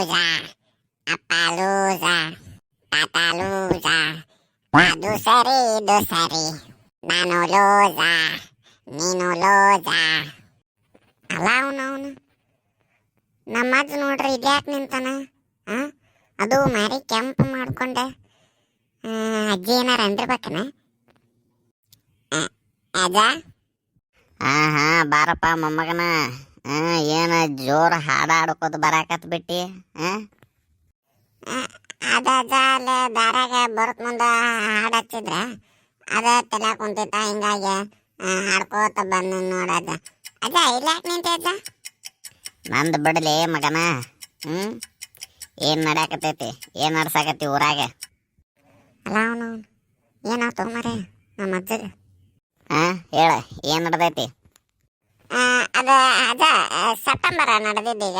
ಲೂಸ ತಾತ ಲೂಸ ಅದು ಸರಿ, ಇದು ಸರಿ, ನಾನು ಲೋಸ ನೀನು ಲೋಸ ಅಲ್ಲ ಅವನು ಅವನು. ನಮ್ಮ ಅಜ್ಜ ನೋಡ್ರಿ ಇದ್ಯಾಕೆ ನಿಂತಾನ? ಅದು ಮಾರಿ ಕೆಂಪು ಮಾಡ್ಕೊಂಡೆ. ಅಜ್ಜಿ ಏನಾರ ಅಂದಿರ್ಬೇಕನ ಅಜ್ಜ? ಹಾಂ ಹಾಂ, ಬಾರಪ್ಪ, ಮೊಮ್ಮಗನ. ಏನ ಜೋರ್ ಹಾಡಾಡ್ಕೋದು ಹಾಡ್ಕೋತ ಬರಾಕತ್ ಬಿಟ್ಟಿ ಹಾ? ಅದ ಅಲ್ಲೇ ದಾರಾಗ ಬರತ್ ಮುಂದ ಹಾಡ್ ಹಚ್ಚಿದ್ರ ಅದ ತಲೆ ಕುಂತಿತ್ತ ಹಿಂಗಾಗಿ ಹಾಡ್ಕೋತ ಬಂದ ನೋಡದ ಅದ. ಇಲ್ಲಾಕ್ ನಿಂತೈತ ನಂದು ಬಿಡಲಿ ಮಗನ ಹ್ಮ್? ಏನ್ ನಡ್ಯಾಕತೈತಿ ಏನ್ ನಡ್ಸಾಕತಿ ಊರಾಗ? ಅಲ್ಲ ಅವನು ಏನಾಯ್ತು ಮರೆ ನಮ್ಮ ಅಜ್ಜಗ? ಹಾ ಹೇಳ ಏನ್ ನಡ್ದೈತಿ? ಅದ ಅದ ಸೆಪ್ಟೆಂಬರ್ ನಡೆದಿದ್ದೀಗ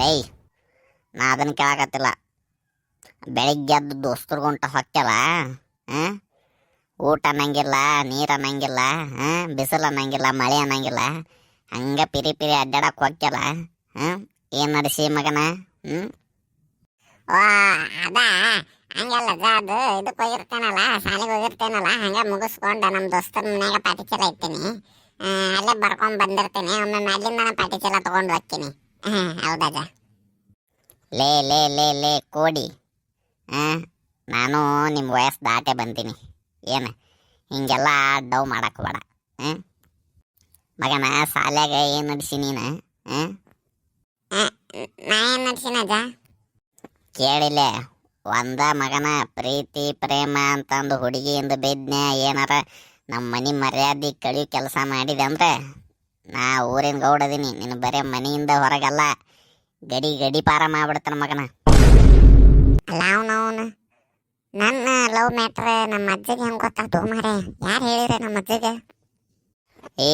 ಲೈ ನಾ ಅದನ್ನು ಕೇಳಕತ್ತಿಲ್ಲ ಬೆಳಿಗ್ಗೆ ಎದ್ದು ದೋಸ್ತರು ಗುಂಟ ಹೊಕ್ಕೆಲ್ಲ? ಊಟ ಅನ್ನಂಗಿಲ್ಲ ನೀರು ಅನ್ನಂಗಿಲ್ಲ? ಬಿಸಿಲು ಅನ್ನಂಗಿಲ್ಲ ಮಳೆ ಅನ್ನಂಗಿಲ್ಲ ಹಂಗೆ ಪಿರಿ ಪಿರಿ ಅಡ್ಡಾಡಕ್ಕೆ ಹೊಕ್ಕಲ್ಲ? ಏನ್ ನಡೆಸಿ ಮಗನ ಹ್ಞೂ ಅದ ಹಂಗಲ್ಲ ಅದು ಇದಕ್ಕೆ ಹೋಗಿರ್ತೇನಲ್ಲ ಶಾಲೆಗೆ ಹೋಗಿರ್ತೇನಲ್ಲ ಹಂಗೆ ಮುಗಿಸ್ಕೊಂಡು ನಮ್ಮ ದೋಸ್ತರ ಮನೆಯಾಗ ಪಾಟಿ ಚಲ ಇರ್ತೀನಿ ಅಲ್ಲೇ ಬರ್ಕೊಂಡು ಬಂದಿರ್ತೀನಿ. ಒಮ್ಮೆ ಮ್ಯಾಗಿಂದ ನಾನು ಪಾಟಿ ಚೀಲ ತಗೊಂಡು ಹೋಗ್ತೀನಿ. ಹೌದಾ ಲೇ ಲೇ ಲೇ ಲೇ ಕೋಡಿ. ಹಾಂ ನಾನು ನಿಮ್ಮ ವಯಸ್ಸು ದಾಟೆ ಬಂತೀನಿ ಏನು? ಹಿಂಗೆಲ್ಲ ಡವ್ ಮಾಡಕ್ಕೆ ಬೇಡ. ಹ್ಞೂ ಮಗನ ಸಾಲ್ಯಾಗ ಏನು ನಡ್ಸಿ ನೀನು? ಹ್ಞೂ ನಾ ಏನು ನಡ್ಸಿನ ಅಜ್ಜ? ಕೇಳಿಲೆ ಒಂದ ಮಗನ ಪ್ರೀತಿ ಪ್ರೇಮ ಅಂತಂದು ಹುಡುಗಿಯಿಂದ ಬಿದ್ನೆ ಏನಾರ ನಮ್ಮ ಮನೆ ಮರ್ಯಾದೆ ಕಳಿಯೋ ಕೆಲಸ ಮಾಡಿದೆ ಅಂದ್ರೆ ನಾ ಊರಿನ ಗೌಡದೀನಿ ನಿನ್ನ ಬರೇ ಮನೆಯಿಂದ ಹೊರಗಲ್ಲ. ಗಡಿ ಗಡಿ ಪಾರ ಮಾಡ್ಬಿಡ್ತಾನ ಮಗನ. ಅಲ್ಲ ಅವನು ಅವನು. ನನ್ನ ಲವ್ ಮ್ಯಾಟ್ರ್ ನಮ್ಮ ಅಜ್ಜಿಗೆ ಹೆಂಗ್ ಗೊತ್ತಾಯ್ತು ಮಾರೆ? ಯಾರು ಹೇಳಿದ್ರೆ ನಮ್ಮ ಅಜ್ಜಿಗೆ? ಏ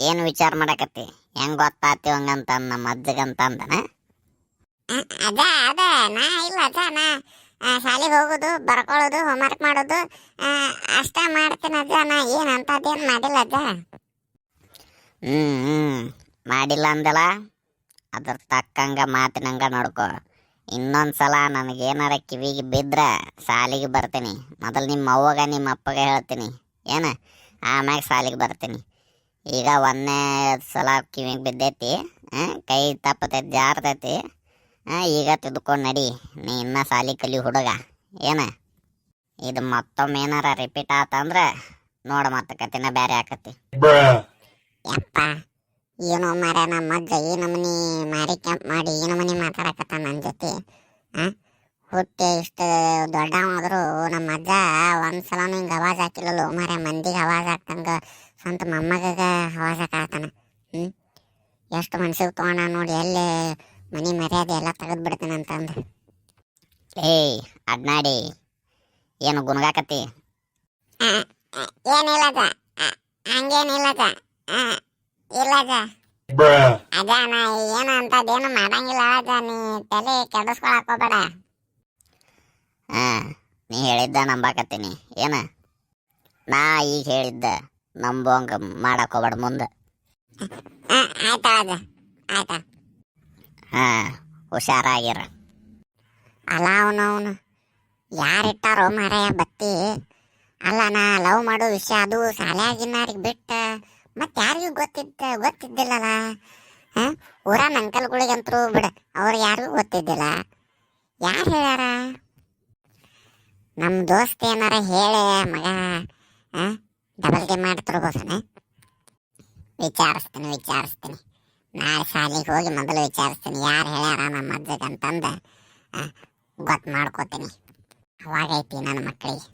ಏನು ವಿಚಾರ ಮಾಡಕತ್ತಿ? ಹೆಂಗ್ ಗೊತ್ತಾತಿ ಹಂಗಂತ ನಮ್ಮ ಅಜ್ಜಗಂತಂದನ? ಅಂದನ ಅದ ಅದ. ನಾ ಇಲ್ಲ ಅದ ನಾ ಶಾಲೆಗೆ ಹೋಗೋದು, ಬರ್ಕೊಳ್ಳೋದು ಹೋಮ್ವರ್ಕ್ ಮಾಡೋದು ಅಷ್ಟೇ ಮಾಡ್ತೀನಿ ಅಜ್ಜ ನಾ, ಏನು ಅಂಥದ್ದೇನು ಮಾಡಿಲ್ಲ ಅಜ್ಜ? ಹ್ಞೂ ಹ್ಞೂ ಮಾಡಿಲ್ಲ ಅಂದಲ್ಲ? ಅದ್ರ ತಕ್ಕಂಗೆ ಮಾತಿನಂಗೆ ನೋಡ್ಕೊ. ಇನ್ನೊಂದ್ಸಲ ನನಗೇನಾರ ಕಿವಿಗೆ ಬಿದ್ದರೆ ಶಾಲೆಗೆ ಬರ್ತೀನಿ. ಮೊದಲು ನಿಮ್ಮ ಅವ್ವಗ ನಿಮ್ಮ ಅಪ್ಪಗೆ ಹೇಳ್ತೀನಿ. ಏನು? ಆಮ್ಯಾಗ ಶಾಲೆಗೆ ಬರ್ತೀನಿ. ಈಗ ಒಂದನೇ ಸಲ ಕಿವಿಗೆ ಬಿದ್ದೈತಿ ಕೈ ತಪ್ಪತೈತಿ, ಜಾರ್ತೈತಿ. ಆ, ಈಗ ತಿದ್ಕೊಂಡು ನಡಿ. ನೀ ಇನ್ನ ಸಾಲಿ ಕಲಿ ಹುಡುಗ. ಏನ? ಇದು ಮತ್ತೊಮ್ಮೆ ಏನಾರ ರಿಪೀಟ್ ಆತಂದ್ರೆ ನೋಡ ಮತ್ತ ಕತಿನ ಬೇರೆ ಆಕತಿ. ಯಪ್ಪ ಏನೋ ಮಾರ ನಮ್ಮ ಅಜ್ಜ ಈ ನಮನಿ ಮಾರಿ ಕ್ಯಾಂಪ್ ಮಾಡಿ ಈ ನಮನಿ ಮಾತಾಡಕತ್ತ ನನ್ನ ಜೊತೆ. ಹುಟ್ಟಿ ಇಷ್ಟು ದೊಡ್ಡವಾದ್ರು ನಮ್ಮ ಅಜ್ಜ ಒಂದ್ಸಲನೂ ಹಿಂಗೆ ಅವಾಜ್ ಹಾಕಿಲ್ಲಲ್ಲ. ಮಾರ ಮಂದಿಗೆ ಅವಾಜ್ ಹಾಕ್ತಂಗೆ ಸ್ವಂತ ಮೊಮ್ಮಗಗ ಅವಾಜ್ ಹಾಕತ್ತಾನ ಹ್ಞೂ ಎಷ್ಟು ಮನ್ಸಿಗೆ ತೊಗೊಂಡ ನೋಡಿ ಎಲ್ಲಿ ಮನೆ ಮರ್ಯಾದೆ ಎಲ್ಲ ತೆಗೆದು ಅಂತ ಅಂತಂದು. ಏಯ್ ಅಡ್ನಾಡಿ ಏನು ಗುಣಗಾಕತಿ ಏನಿಲ್ಲ ಅಜ್ಜ ಆ, ಹಂಗೇನಿಲ್ಲ ಅಜ್ಜ ಆ, ಇಲ್ಲ ಅಜ್ಜ ಅದ ನಾ ಏನು ಅಂತದೇನು ಮಾಡಂಗಿಲ್ಲ ಅಜ್ಜ ನೀ ತಲೆ ಕೆಡಿಸ್ಕೊಳಕ್ ಹೋಗ್ಬೇಡ. ಹಾ ನೀ ಹೇಳಿದ್ದ ನಂಬಾಕತ್ತೀನಿ. ಏನ? ನಾ ಈಗ ಹೇಳಿದ್ದ ನಂಬೋಂಗ ಮಾಡಕ್ ಹೋಗ್ಬೇಡ ಮುಂದೆ. ಆಯ್ತಾ ಅಜ್ಜ ಆಯ್ತಾ ಹಾ, ಹುಷಾರಾಗಿರ. ಅಲ್ಲ ಅವನು ಅವನು. ಯಾರಿಟ್ಟಾರೋ ಮಾರಾಯ ಬತ್ತಿ. ಅಲ್ಲ ನಾ ಲವ್ ಮಾಡೋ ವಿಷಯ ಅದು ಶಾಲ್ಯಾಗಿನಾರಿಗೆ ಬಿಟ್ಟ. ಮತ್ತೆ ಯಾರಿಗೂ ಗೊತ್ತಿದ್ದ ಗೊತ್ತಿದ್ದಿಲ್ಲಲ್ಲ? ಊರ ಅಂಕಲ್ಗಳಿಗಂತರೂ ಬಿಡ ಅವ್ರಿಗೆ ಯಾರಿಗೂ ಗೊತ್ತಿದ್ದಿಲ್ಲ. ಯಾರು ಹೇಳ್ಯಾರ? ನಮ್ಮ ದೋಸ್ತ ಏನಾರ ಹೇಳಿ ಮಗ. ಡಬಲ್ ಗೇಮ್ ಮಾಡ್ತಿರ್ಬೋದನೆ ವಿಚಾರಿಸ್ತೀನಿ ವಿಚಾರಿಸ್ತೀನಿ. ನಾಳೆ ಶಾಲೆಗೆ ಹೋಗಿ ಮೊದಲು ವಿಚಾರಿಸ್ತೀನಿ. ಯಾರು ಹೇಳ್ಯಾರ? ನಮ್ಮ ಅಜ್ಜಗೆ ಅಂತಂದು. ಗೊತ್ತು ಮಾಡ್ಕೋತೀನಿ. ಅವಾಗೈತಿ ನನ್ನ ಮಕ್ಕಳಿಗೆ